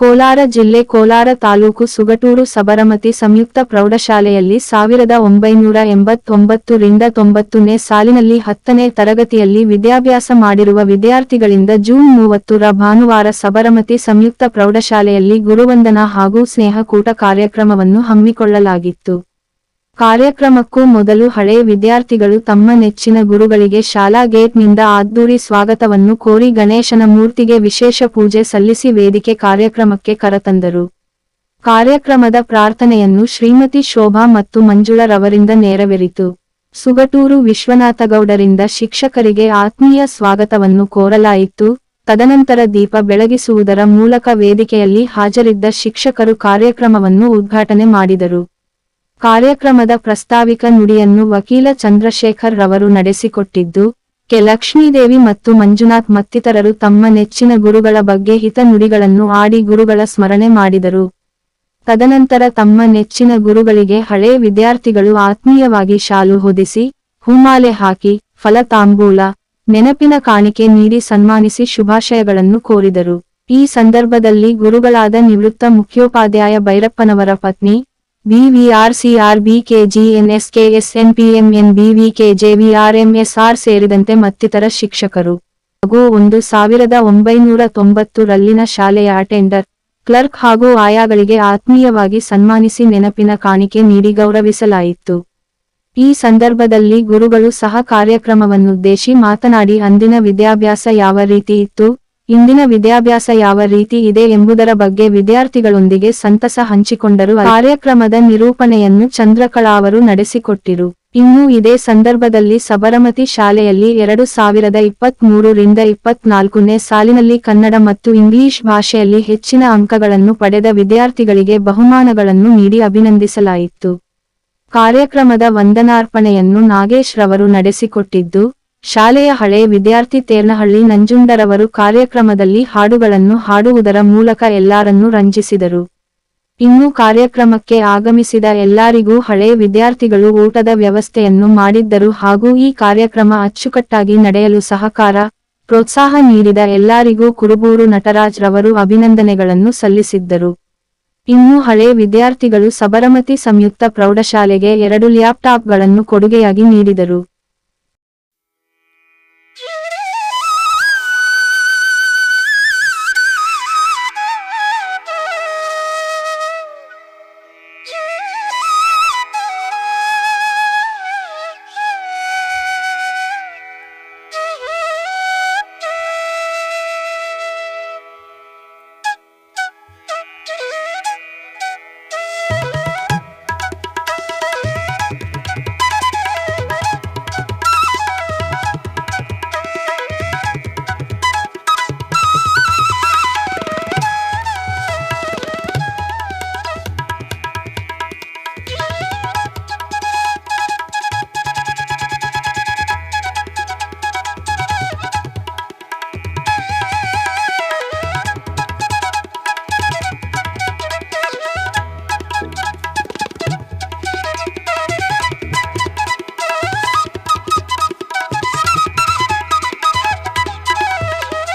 ಕೋಲಾರ ಜಿಲ್ಲೆ ಕೋಲಾರ ತಾಲೂಕು ಸುಗಟೂರು ಸಬರಮತಿ ಸಂಯುಕ್ತ ಪ್ರೌಢಶಾಲೆಯಲ್ಲಿ ಸಾವಿರದ ಒಂಬೈನೂರ ಎಂಬತ್ತೊಂಬತ್ತು ರಿಂದ ತೊಂಬತ್ತನೇ ಸಾಲಿನಲ್ಲಿ ಹತ್ತನೇ ತರಗತಿಯಲ್ಲಿ ವಿದ್ಯಾಭ್ಯಾಸ ಮಾಡಿರುವ ವಿದ್ಯಾರ್ಥಿಗಳಿಂದ ಜೂನ್ ಮೂವತ್ತರ ಭಾನುವಾರ ಸಬರಮತಿ ಸಂಯುಕ್ತ ಪ್ರೌಢಶಾಲೆಯಲ್ಲಿ ಗುರುವಂದನಾ ಹಾಗೂ ಸ್ನೇಹಕೂಟ ಕಾರ್ಯಕ್ರಮವನ್ನು ಹಮ್ಮಿಕೊಳ್ಳಲಾಗಿತ್ತು. ಕಾರ್ಯಕ್ರಮಕ್ಕೂ ಮೊದಲು ಹಳೆಯ ವಿದ್ಯಾರ್ಥಿಗಳು ತಮ್ಮ ನೆಚ್ಚಿನ ಗುರುಗಳಿಗೆ ಶಾಲಾ ಗೇಟ್ನಿಂದ ಆದ್ದೂರಿ ಸ್ವಾಗತವನ್ನು ಕೋರಿ ಗಣೇಶನ ಮೂರ್ತಿಗೆ ವಿಶೇಷ ಪೂಜೆ ಸಲ್ಲಿಸಿ ವೇದಿಕೆ ಕಾರ್ಯಕ್ರಮಕ್ಕೆ ಕರೆತಂದರು. ಕಾರ್ಯಕ್ರಮದ ಪ್ರಾರ್ಥನೆಯನ್ನು ಶ್ರೀಮತಿ ಶೋಭಾ ಮತ್ತು ಮಂಜುಳರವರಿಂದ ನೆರವೇರಿತು. ಸುಗಟೂರು ವಿಶ್ವನಾಥಗೌಡರಿಂದ ಶಿಕ್ಷಕರಿಗೆ ಆತ್ಮೀಯ ಸ್ವಾಗತವನ್ನು ಕೋರಲಾಯಿತು. ತದನಂತರ ದೀಪ ಬೆಳಗಿಸುವುದರ ಮೂಲಕ ವೇದಿಕೆಯಲ್ಲಿ ಹಾಜರಿದ್ದ ಶಿಕ್ಷಕರು ಕಾರ್ಯಕ್ರಮವನ್ನು ಉದ್ಘಾಟನೆ ಮಾಡಿದರು. ಕಾರ್ಯಕ್ರಮದ ಪ್ರಸ್ತಾವಿಕ ನುಡಿಯನ್ನು ವಕೀಲ ಚಂದ್ರಶೇಖರ್ ರವರು ನಡೆಸಿಕೊಟ್ಟಿದ್ದು, ಕೆ. ಲಕ್ಷ್ಮೀದೇವಿ ಮತ್ತು ಮಂಜುನಾಥ್ ಮತ್ತಿತರರು ತಮ್ಮ ನೆಚ್ಚಿನ ಗುರುಗಳ ಬಗ್ಗೆ ಹಿತ ನುಡಿಗಳನ್ನು ಆಡಿ ಗುರುಗಳ ಸ್ಮರಣೆ ಮಾಡಿದರು. ತದನಂತರ ತಮ್ಮ ನೆಚ್ಚಿನ ಗುರುಗಳಿಗೆ ಹಳೆ ವಿದ್ಯಾರ್ಥಿಗಳು ಆತ್ಮೀಯವಾಗಿ ಶಾಲು ಹೊದಿಸಿ, ಹೂಮಾಲೆ ಹಾಕಿ ಫಲತಾಂಬೂಲ ನೆನಪಿನ ಕಾಣಿಕೆ ನೀಡಿ ಸನ್ಮಾನಿಸಿ ಶುಭಾಶಯಗಳನ್ನು ಕೋರಿದರು. ಈ ಸಂದರ್ಭದಲ್ಲಿ ಗುರುಗಳಾದ ನಿವೃತ್ತ ಮುಖ್ಯೋಪಾಧ್ಯಾಯ ಭೈರಪ್ಪನವರ ಪತ್ನಿ ಬಿವಿಆರ್ಸಿಆರ್ಬಿಕೆಜಿಎನ್ಎಸ್ಕೆಎಸ್ಎನ್ಪಿಎಂಎನ್ ಸೇರಿದಂತೆ ಮತ್ತಿತರ ಶಿಕ್ಷಕರು. ಹಾಗೂ ಒಂದು ಸಾವಿರದ ಒಂಬೈನೂರ ತೊಂಬತ್ತು ರಲ್ಲಿನ ಶಾಲೆಯ ಅಟೆಂಡರ್ ಕ್ಲರ್ಕ್ ಹಾಗೂ ಆಯಾಗಳಿಗೆ ಆತ್ಮೀಯವಾಗಿ ಸನ್ಮಾನಿಸಿ ನೆನಪಿನ ಕಾಣಿಕೆ ನೀಡಿ ಗೌರವಿಸಲಾಯಿತು. ಈ ಸಂದರ್ಭದಲ್ಲಿ ಗುರುಗಳು ಸಹ ಕಾರ್ಯಕ್ರಮವನ್ನುದ್ದೇಶಿ ಮಾತನಾಡಿ, ಅಂದಿನ ವಿದ್ಯಾಭ್ಯಾಸ ಯಾವ ರೀತಿ ಇತ್ತು? ಇಂದಿನ ವಿದ್ಯಾಭ್ಯಾಸ ಯಾವ ರೀತಿ ಇದೆ ಎಂಬುದರ ಬಗ್ಗೆ ವಿದ್ಯಾರ್ಥಿಗಳೊಂದಿಗೆ ಸಂತಸ ಹಂಚಿಕೊಂಡರು ಕಾರ್ಯಕ್ರಮದ ನಿರೂಪಣೆಯನ್ನು ಚಂದ್ರಕಲಾ ಅವರು ನಡೆಸಿಕೊಟ್ಟಿರು. ಇನ್ನು ಇದೇ ಸಂದರ್ಭದಲ್ಲಿ ಸಬರಮತಿ ಶಾಲೆಯಲ್ಲಿ ಎರಡು ಸಾವಿರದ ಇಪ್ಪತ್ಮೂರು ರಿಂದ ಇಪ್ಪತ್ನಾಲ್ಕನೇ ಸಾಲಿನಲ್ಲಿ ಕನ್ನಡ ಮತ್ತು ಇಂಗ್ಲಿಷ್ ಭಾಷೆಯಲ್ಲಿ ಹೆಚ್ಚಿನ ಅಂಕಗಳನ್ನು ಪಡೆದ ವಿದ್ಯಾರ್ಥಿಗಳಿಗೆ ಬಹುಮಾನಗಳನ್ನು ನೀಡಿ ಅಭಿನಂದಿಸಲಾಯಿತು. ಕಾರ್ಯಕ್ರಮದ ವಂದನಾರ್ಪಣೆಯನ್ನು ನಾಗೇಶ್ ರವರು ನಡೆಸಿಕೊಟ್ಟಿದ್ದು ಶಾಲೆಯ ಹಳೆ ವಿದ್ಯಾರ್ಥಿ ತೇರ್ನಹಳ್ಳಿ ನಂಜುಂಡರವರು ಕಾರ್ಯಕ್ರಮದಲ್ಲಿ ಹಾಡುಗಳನ್ನು ಹಾಡುವುದರ ಮೂಲಕ ಎಲ್ಲರನ್ನೂ ರಂಜಿಸಿದರು. ಇನ್ನು ಕಾರ್ಯಕ್ರಮಕ್ಕೆ ಆಗಮಿಸಿದ ಎಲ್ಲರಿಗೂ ಹಳೆ ವಿದ್ಯಾರ್ಥಿಗಳು ಊಟದ ವ್ಯವಸ್ಥೆಯನ್ನು ಮಾಡಿದ್ದರು ಹಾಗೂ ಈ ಕಾರ್ಯಕ್ರಮ ಅಚ್ಚುಕಟ್ಟಾಗಿ ನಡೆಯಲು ಸಹಕಾರ, ಪ್ರೋತ್ಸಾಹ ನೀಡಿದ ಎಲ್ಲರಿಗೂ ಕುರುಬೂರು ನಟರಾಜ್ ರವರು ಅಭಿನಂದನೆಗಳನ್ನು ಸಲ್ಲಿಸಿದ್ದರು. ಇನ್ನು ಹಳೆ ವಿದ್ಯಾರ್ಥಿಗಳು ಸಬರಮತಿ ಸಂಯುಕ್ತ ಪ್ರೌಢಶಾಲೆಗೆ ಎರಡು ಲ್ಯಾಪ್ಟಾಪ್ಗಳನ್ನು ಕೊಡುಗೆಯಾಗಿ ನೀಡಿದರು.